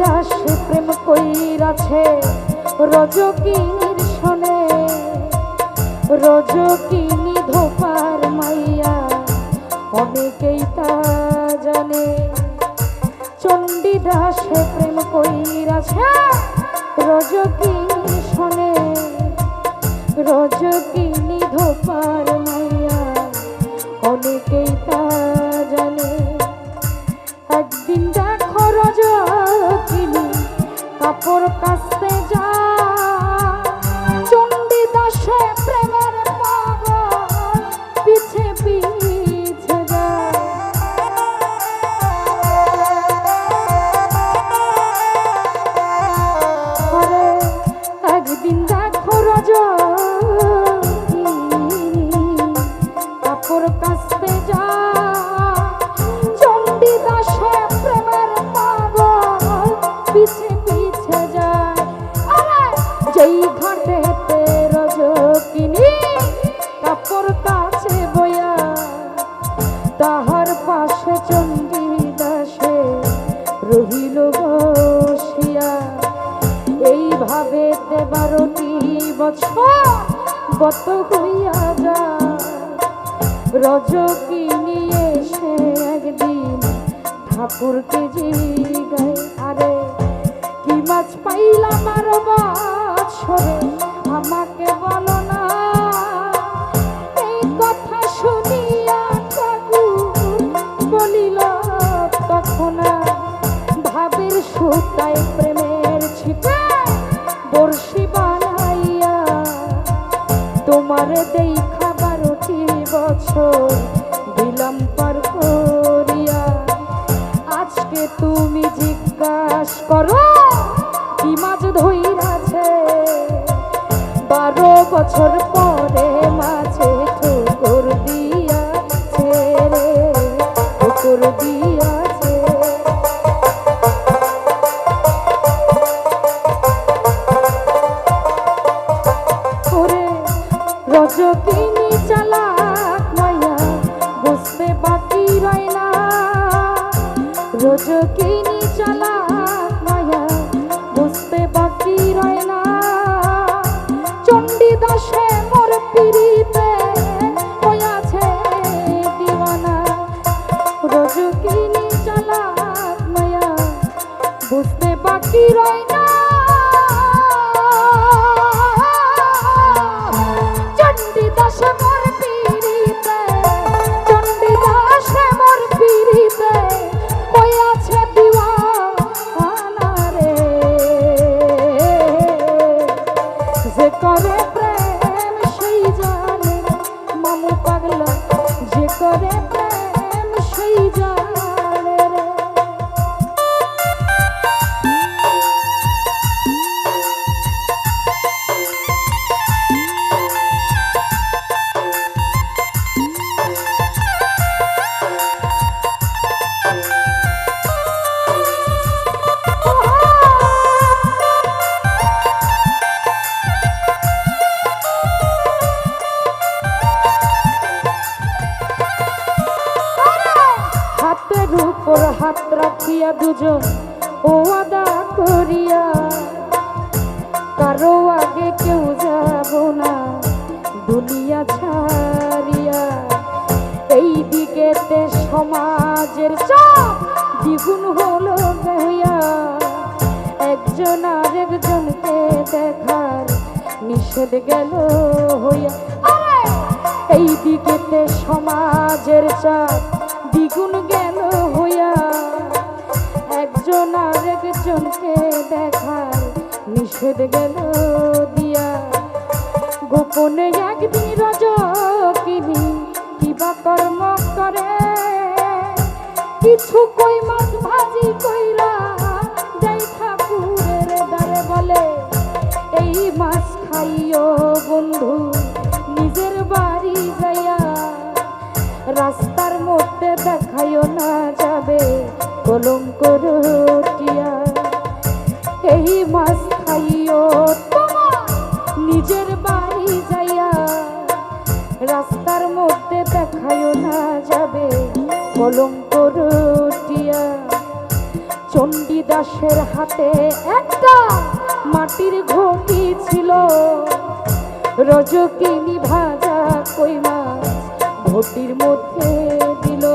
দাস প্রেম কইরাছে রজকিনীর শোনে রজকিনী ধোপার মাইয়া অনেকেই তা জানে। চণ্ডীদাস প্রেম কইরাছে রজকিনী শোনে রজকিনী ধোপার মাইয়া অনেকেই তা বছর গত হইয়া যায়। রজকিনী এসে একদিন ঠাকুরকে জিগায় আরে, কি মাছ পাইলাম আর বছরে? করো। কি মাছ ধইরাছে? বারো বছর পরে মাঝে ঠুকুর দিয়াছে রে, ঠুকুর দিয়াছে। ওরে চালাক মায়া বুঝতে বাকি রয় না রজকিনী চালাক উপর হাত রাখিয়া দুজন ও আদা করিয়া, কারও আগে কেউ যাব না, দুনিয়া ছাড়িয়া। এই দিকেতে সমাজের চাপ দ্বিগুণ হলো গাইয়া একজন আর একজনকে দেখার নিষেধ গেল হইয়া। এই দিকেতে সমাজের চাপ দ্বিগুণ একজন আর একজনকে দেখার নিষেধ গেল দিয়া। গোপনে একদিন রজকিনী কিবা কর্ম করে। কিছু কই মাছ ভাজি কইরা যাই ঠাকুরের দ্বারে বলে, এই মাছ খাইও বন্ধু, নিজের বাড়ি যাইয়া রাস্তার মধ্যে দেখাইও না যাবে। কলঙ্ক রটিয়া। এই মাছ খাইও নিজের বাড়ি যাইয়া রাস্তার মধ্যে দেখাইও না যাবে কলঙ্ক রটিয়া। চণ্ডীদাসের হাতে একটা মাটির ঘটি ছিল। রজকিনী ভাজা কই মাছ ঘটির মধ্যে দিল।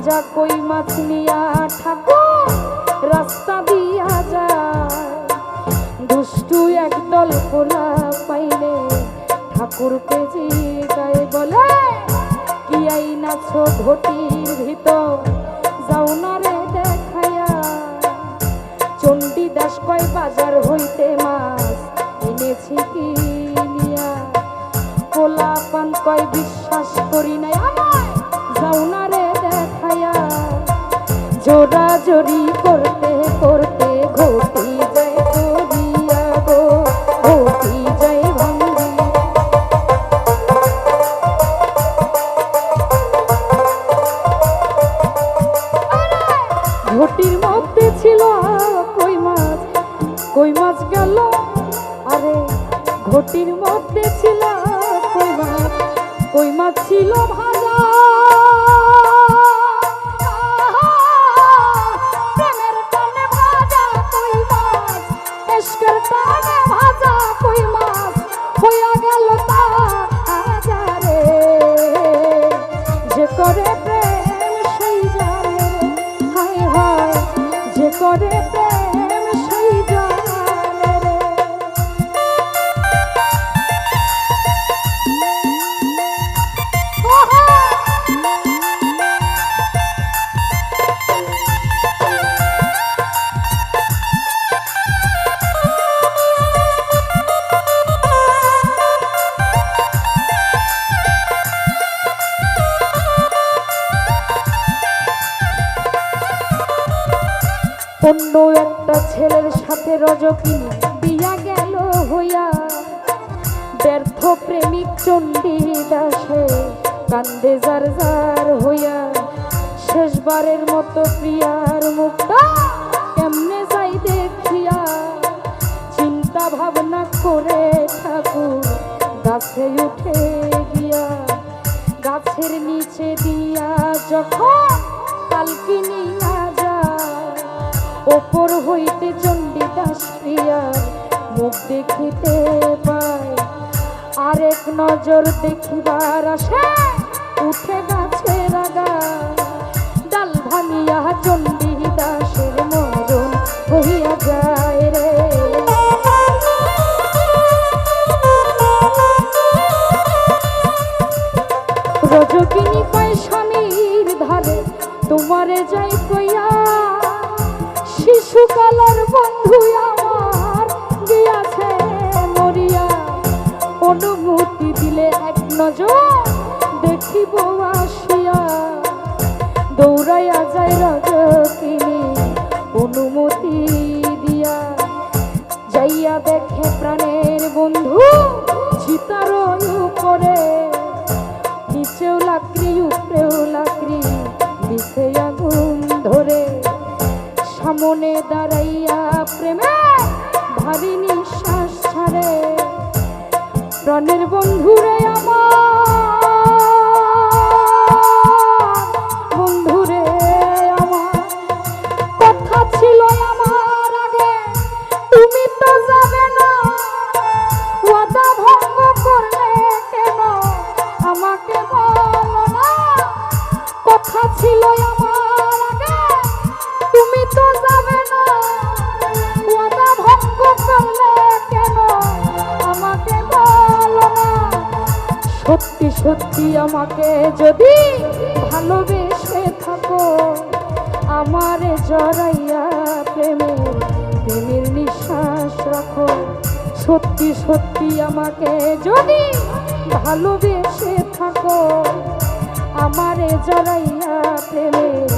ভাজা কই মাছ নিয়া ঠাকুর? রাস্তা দিয়া যায়। দুষ্টু একদল পোলা পাইলে ঠাকুরকে জিগায় বলে, কি আইনাছ ঘটির ভিতর? যাও না রে দেখাইয়া চণ্ডীদাস কয়, বাজার হইতে মাছ এনেছি কি নিয়া? পোলা পান কয়, বিশ্বাস করি নাই। জোরা জোরি করতে করতে ঘটি যায় চড়িয়া গো, ঘটি যায় ভাঙ্গি ঘটির মধ্যে ছিল কই মাছ কই মাছ গেল? আরে! ঘটির মধ্যে ছিল কই মাছ কই মাছ ছিল ভাজা অন্য একটা ছেলের সাথে রজকিনী বিয়া গেল হইয়া। ব্যর্থ প্রেমিক চণ্ডী দাসে কান্দে যার যার হইয়া। শেষবারের মতো প্রিয়ার মুখটা কেমনে যাই দেখিয়া। চিন্তা ভাবনা করে ঠাকুর গাছে উঠে গিয়া। গাছের নিচে দিয়া যখন কালকিনি ওপর হইতে চণ্ডীদাস প্রিয়ার মুখ দেখিতে পায়। আরেক নজর দেখিবার আসে উঠে গাছের আগা নজর দেখিব আসিয়া। দৌড়াইয়া যায় রজকিনী অনুমতি দিয়া। যাইয়া দেখে প্রাণের বন্ধু চিতার উপরে। নিচেও লাকড়ি, উপরেও লাকড়ি দিছে আগুন ধরে। সামনে দাঁড়াইয়া প্রেমে ভারী নিঃশ্বাস ছাড়ে। প্রাণের বন্ধুরে আমার। সত্যি সত্যি আমাকে যদি ভালোবেসে থাকো, আমারে জড়াইয়া প্রেমের প্রেমের নিঃশ্বাস রাখো। সত্যি সত্যি আমাকে যদি ভালোবেসে থাকো, আমারে জড়াইয়া প্রেমের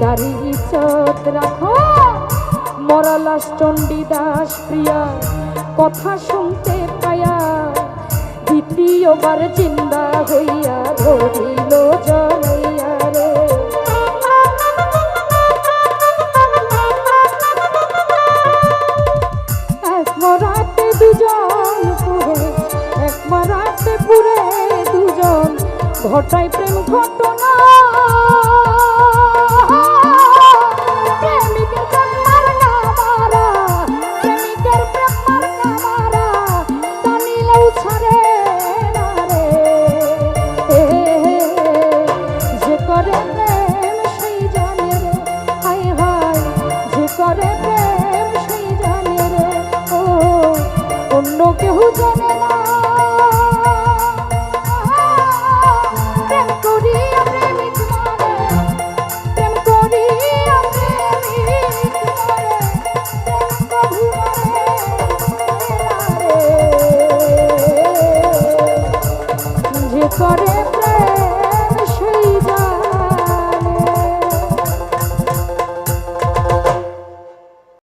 দাড়ি ইজ্জত রাখো। মরালাস চণ্ডীদাস প্রিয়া, কথা শুনতে দ্বিতীয়বার চিন্তা হইয়া ধরিল জড়াইয়া রে। এক মরাতে দুজন ঘটায় প্রেম ঘটনা